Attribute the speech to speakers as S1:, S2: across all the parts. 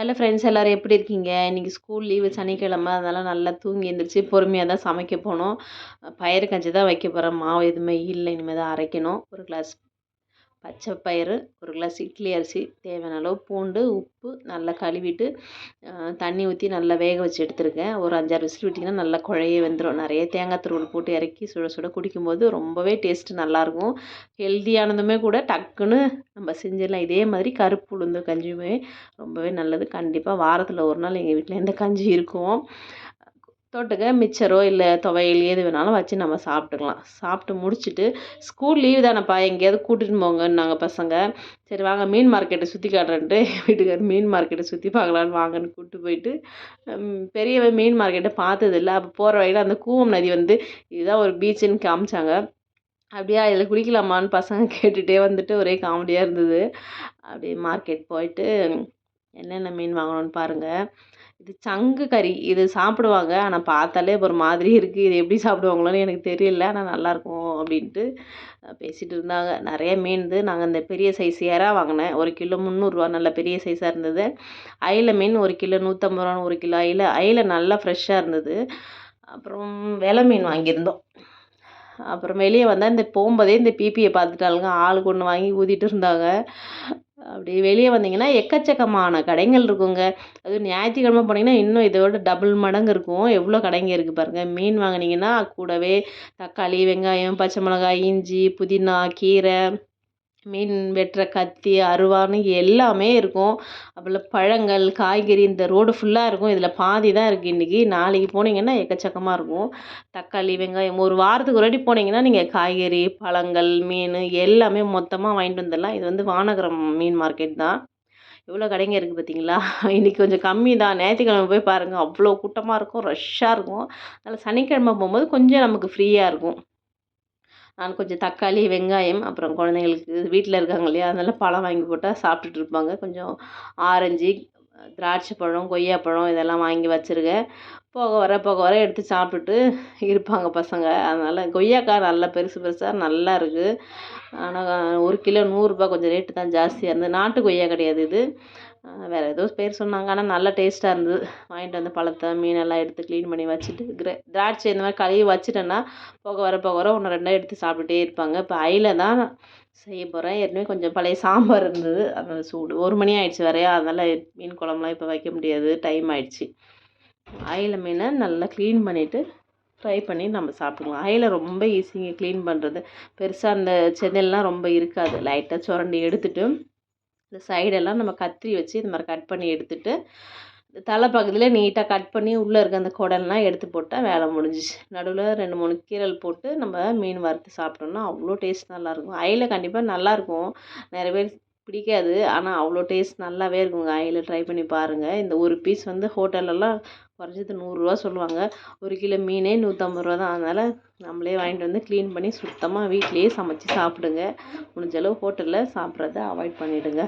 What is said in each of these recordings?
S1: Hello friends எல்லோரும் எப்படி இருக்கீங்க? இன்றைக்கி ஸ்கூல் லீவு சனிக்கிழமை. அதனால் நல்லா தூங்கி எழுந்திரிச்சி பொறுமையாக தான் சமைக்க போனோம் பயிறு கஞ்சி தான் வைக்க போகிறேன் மாவு எதுவுமே இல்லை. இனிமேல் தான் அரைக்கணும். ஒரு கிளாஸ் பச்சை பயிறு ஒரு கிளாஸ் இட்லி அரிசி தேவையான அளவு பூண்டு உப்பு நல்லா கழுவிட்டு தண்ணி ஊற்றி நல்லா வேக வச்சு எடுத்துருக்கேன். ஒரு அஞ்சாறு விசில் விட்டிங்கன்னா நல்லா குழைய வெந்துடும் நிறைய தேங்காய் துருவல் போட்டு இறக்கி சுட சுட குடிக்கும்போது ரொம்பவே டேஸ்ட்டு நல்லாயிருக்கும். ஹெல்த்தியானதுமே கூட டக்குன்னு நம்ம செஞ்சிடலாம். இதே மாதிரி கருப்பு உளுந்து கஞ்சியுமே ரொம்பவே நல்லது. கண்டிப்பாக வாரத்தில் ஒரு நாள் எங்கள் வீட்டில் இந்த கஞ்சி இருக்கும். தொட்டுக்க மிச்சரோ இல்லை துவையல் எது வேணாலும் வச்சு நம்ம சாப்பிட்டுக்கலாம். சாப்பிட்டு முடிச்சுட்டு ஸ்கூல் லீவு தானேப்பா எங்கேயாவது கூட்டிகிட்டு போங்கன்னாங்க பசங்க. சரி வாங்க மீன் மார்க்கெட்டை சுற்றி காட்டுறேன்ட்டு வீட்டுக்கார் மீன் மார்க்கெட்டை சுற்றி பார்க்கலான்னு வாங்கன்னு கூப்பிட்டு போயிட்டு பெரியவன் மீன் மார்க்கெட்டை பார்த்ததில்ல அப்போ போகிற வழியில் அந்த கூவம் நதி வந்து இதுதான் ஒரு பீச்சுன்னு காமிச்சாங்க. அப்படியா இதில் குளிக்கலாமான்னு பசங்க கேட்டுகிட்டே வந்துட்டு ஒரே காமெடியாக இருந்தது. அப்படியே மார்க்கெட் போயிட்டு என்னென்ன மீன் வாங்கணும்னு பாருங்கள் இது சங்கு கறி. இது சாப்பிடுவாங்க. ஆனால் பார்த்தாலே ஒரு மாதிரி இருக்குது இது எப்படி சாப்பிடுவாங்களோன்னு எனக்கு தெரியல. ஆனால் நல்லாயிருக்கும் அப்படின்ட்டு பேசிகிட்டு இருந்தாங்க. நிறைய மீன் நாங்கள் இந்த பெரிய சைஸ் ஏறா வாங்கினேன். ஒரு கிலோ முந்நூறுரூவா நல்ல பெரிய சைஸாக இருந்தது. அயில மீன் ஒரு கிலோ நூற்றம்பது ரூபான்னு ஒரு கிலோ அயில. அயில நல்லா ஃப்ரெஷ்ஷாக இருந்தது. அப்புறம் வெலை மீன் வாங்கியிருந்தோம். அப்புறம் வெளியே வந்தால் இந்த போகும்போதே இந்த பிபியை பார்த்துட்டாளுங்க. ஆளுக்கு ஒன்று வாங்கி ஊதிட்டு இருந்தாங்க. அப்படி வெளியே வந்தீங்கன்னா எக்கச்சக்கமான கடைகள் இருக்குங்க. அதுவும் ஞாயிற்றுக்கிழமை போனீங்கன்னா இன்னும் இதோட டபுள் மடங்கு இருக்கும். எவ்வளோ கடைங்க இருக்குது பாருங்கள் மீன் வாங்கினீங்கன்னா கூடவே தக்காளி வெங்காயம் பச்சை மிளகாய் இஞ்சி புதினா கீரை மீன் வெட்டுற கத்தி அருவான்னு எல்லாமே இருக்கும். அப்புறம் பழங்கள் காய்கறி இந்த ரோடு ஃபுல்லாக இருக்கும். இதில் பாதி தான் இருக்குது இன்றைக்கி நாளைக்கு போனீங்கன்னா எக்கச்சக்கமாக இருக்கும். தக்காளி வெங்காயம் ஒரு வாரத்துக்கு ஒரு வாட்டி போனீங்கன்னா நீங்கள் காய்கறி பழங்கள் மீன் எல்லாமே மொத்தமாக வாங்கிட்டு வந்துடலாம். இது வந்து வானகரம் மீன் மார்க்கெட் தான். எவ்வளோ கடைங்க இருக்குது பார்த்தீங்களா இன்றைக்கி கொஞ்சம் கம்மி தான். ஞாயிற்றுக்கிழமை போய் பாருங்கள் அவ்வளோ கூட்டமாக இருக்கும். ரஷ்ஷாக இருக்கும். அதனால் சனிக்கிழமை போகும்போது கொஞ்சம் நமக்கு ஃப்ரீயாக இருக்கும். நான் கொஞ்சம் தக்காளி வெங்காயம் அப்புறம் குழந்தைங்களுக்கு வீட்டில் இருக்காங்க இல்லையா அதனால் பழம் வாங்கி போட்டால் சாப்பிட்டுட்டு இருப்பாங்க. கொஞ்சம் ஆரஞ்சு திராட்சை பழம் கொய்யாப்பழம் இதெல்லாம் வாங்கி வச்சுருக்கேன். போக வர போக வர எடுத்து சாப்பிட்டுட்டு இருப்பாங்க பசங்க. அதனால் கொய்யாக்காய் நல்லா பெருசு பெருசாக நல்லா இருக்குது ஆனால் ஒரு கிலோ நூறுரூபா கொஞ்சம் ரேட்டு தான் ஜாஸ்தியாக இருந்தது. நாட்டு கொய்யா கிடையாது இது. வேறு ஏதோ பேர் சொன்னாங்க. ஆனால் நல்லா டேஸ்ட்டாக இருந்தது. வாங்கிட்டு வந்து பழத்தை மீனெல்லாம் எடுத்து க்ளீன் பண்ணி வச்சுட்டு கிரே திராட்சை இந்த மாதிரி கழுவி வச்சுட்டேன்னா போக வர போக வர ஒன்று ரெண்டாக எடுத்து சாப்பிட்டுட்டே இருப்பாங்க. இப்போ அயில தான் செய்ய போகிறேன் ஏற்கனவே கொஞ்சம் பழைய சாம்பார் இருந்தது. அதனால் சூடு. ஒரு மணி ஆயிடுச்சு வரையா. அதனால் மீன் குழம்புலாம் இப்போ வைக்க முடியாது. டைம் ஆயிடுச்சு. அயில மீனை நல்லா க்ளீன் பண்ணிவிட்டு ஃப்ரை பண்ணி நம்ம சாப்பிடுவோம் அயில ரொம்ப ஈஸிங்க க்ளீன் பண்ணுறது பெருசாக அந்த செதில்லாம் ரொம்ப இருக்காது. லைட்டாக சுரண்டி எடுத்துட்டு இந்த சைடெல்லாம் நம்ம கத்திரி வச்சு இது மாதிரி கட் பண்ணி எடுத்துகிட்டு தலை பகுதியில் நீட்டாக கட் பண்ணி உள்ளே இருக்க அந்த குடல்லாம் எடுத்து போட்டால் வேலை முடிஞ்சிச்சு. நடுவில் ரெண்டு மூணு கீரல் போட்டு நம்ம மீன் வறுத்து சாப்பிட்டோம்னா அவ்வளோ டேஸ்ட் நல்லாயிருக்கும் அயில கண்டிப்பாக நல்லாயிருக்கும் நிறைய பேர் பிடிக்காது. ஆனால் அவ்வளோ டேஸ்ட் நல்லாவே இருக்குங்க. அயில ட்ரை பண்ணி பாருங்கள் இந்த ஒரு பீஸ் வந்து ஹோட்டல்லலாம் குறைஞ்சது நூறுரூவா சொல்லுவாங்க. ஒரு கிலோ மீனே நூற்றம்பது ரூபா தான். அதனால் நம்மளே வாங்கிட்டு வந்து க்ளீன் பண்ணி சுத்தமாக வீட்டிலையே சமைச்சி சாப்பிடுங்க. முடிஞ்சளவு ஹோட்டலில் சாப்பிட்றத அவாய்ட் பண்ணிவிடுங்க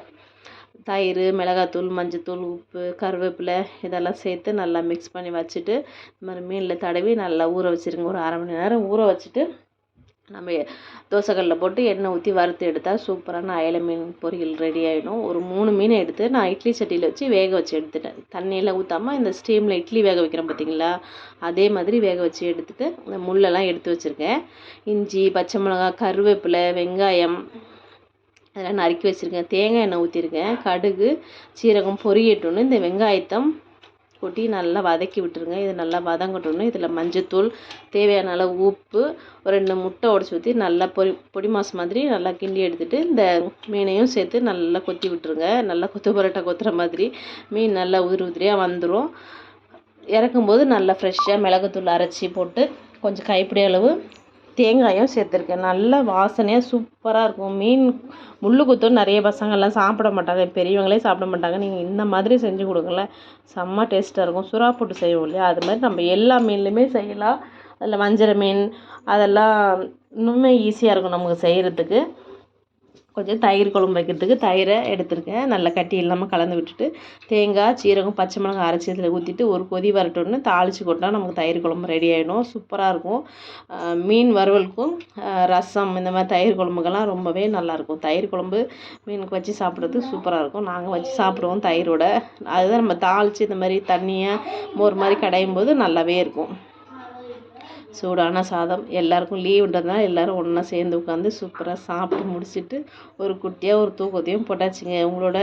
S1: தயிர் மிளகாத்தூள் மஞ்சத்தூள் உப்பு கருவேப்பிலை இதெல்லாம் சேர்த்து நல்லா மிக்ஸ் பண்ணி வச்சுட்டு இந்த மாதிரி மீனில் தடவி நல்லா ஊற வச்சுருங்க. ஒரு அரை மணி நேரம் ஊற வச்சுட்டு நம்ம தோசைக்கல்லில் போட்டு எண்ணெய் ஊற்றி வறுத்து எடுத்தால் சூப்பரான அயல மீன் பொரியல் ரெடி ஆகிடும் ஒரு மூணு மீன் எடுத்து நான் இட்லி சட்டியில் வச்சு வேக வச்சு எடுத்துட்டேன். தண்ணியெல்லாம் ஊற்றாமல் இந்த ஸ்டீமில் இட்லி வேக வைக்கிறேன் பார்த்தீங்களா அதே மாதிரி வேக வச்சு எடுத்துகிட்டு இந்த முள்ளெல்லாம் எடுத்து வச்சுருக்கேன். இஞ்சி பச்சை மிளகா கருவேப்பிலை வெங்காயம் அதெல்லாம் நறுக்கி வச்சுருக்கேன். தேங்காய் எண்ணெய் ஊற்றிருக்கேன் கடுகு சீரகம் பொரியட்டுன்னு இந்த வெங்காயத்தை கொட்டி நல்லா வதக்கி விட்டுருங்க. இது நல்லா வதங்கட்டணும் இதில் மஞ்சத்தூள் தேவையான அளவு உப்பு ஒரு ரெண்டு முட்டை உடச்சி ஊற்றி நல்லா பொரி பொடி மாசு மாதிரி நல்லா கிண்டி எடுத்துகிட்டு இந்த மீனையும் சேர்த்து நல்லா கொத்தி விட்டுருங்க. நல்லா கொத்து பரோட்டா கொத்துற மாதிரி மீன் நல்லா உதிரி உதிரியாக வந்துடும் இறக்கும்போது நல்லா ஃப்ரெஷ்ஷாக மிளகுத்தூள் அரைச்சி போட்டு கொஞ்சம் கைப்பிடி அளவு தேங்காயும் சேர்த்துருக்கேன். நல்ல வாசனையாக சூப்பராக இருக்கும். மீன் முள்ளு குத்தும் நிறைய பசங்கள்லாம் சாப்பிட மாட்டாங்க. பெரியவங்களே சாப்பிட மாட்டாங்க. நீங்கள் இந்த மாதிரி செஞ்சு கொடுங்களேன். செம்ம டேஸ்ட்டாக இருக்கும். சுறா போட்டு செய்வோம் இல்லையா? அது மாதிரி நம்ம எல்லா மீன்லையுமே செய்யலாம். அதில் வஞ்சர மீன் அதெல்லாம் இன்னுமே ஈஸியாக இருக்கும் நமக்கு செய்கிறதுக்கு கொஞ்சம் தயிர் குழம்பு வைக்கிறதுக்கு தயிரை எடுத்திருக்கேன். நல்லா கட்டி இல்லாமல் கலந்து விட்டுட்டு தேங்காய் சீரகம் பச்சை மிளகாய் அரைச்சி இதில் ஊற்றிட்டு ஒரு கொதி வரட்டோன்னு தாளித்து கொட்டினா நமக்கு தயிர் குழம்பு ரெடி ஆகிடும் சூப்பராக இருக்கும். மீன் வறுவலுக்கும் ரசம் இந்த மாதிரி தயிர் குழம்புக்கெல்லாம் ரொம்பவே நல்லாயிருக்கும் தயிர் குழம்பு மீனுக்கு வச்சு சாப்பிட்றதுக்கு சூப்பராக இருக்கும். நாங்கள் வச்சு சாப்பிடுவோம் தயிரோட. அதுதான் நம்ம தாளித்து இந்த மாதிரி தண்ணியை மோர் மாதிரி கடையும் போது நல்லாவே இருக்கும். சூடான சாதம். எல்லாருக்கும் லீவுன்றதுனால எல்லோரும் ஒன்றா சேர்ந்து உட்காந்து சூப்பராக சாப்பிட்டு முடிச்சுட்டு ஒரு குட்டியாக ஒரு தூக்கத்தையும் போட்டாச்சுங்க. உங்களோட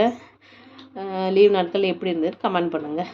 S1: லீவ் நாட்கள் எப்படி இருந்தது கமெண்ட் பண்ணுங்கள்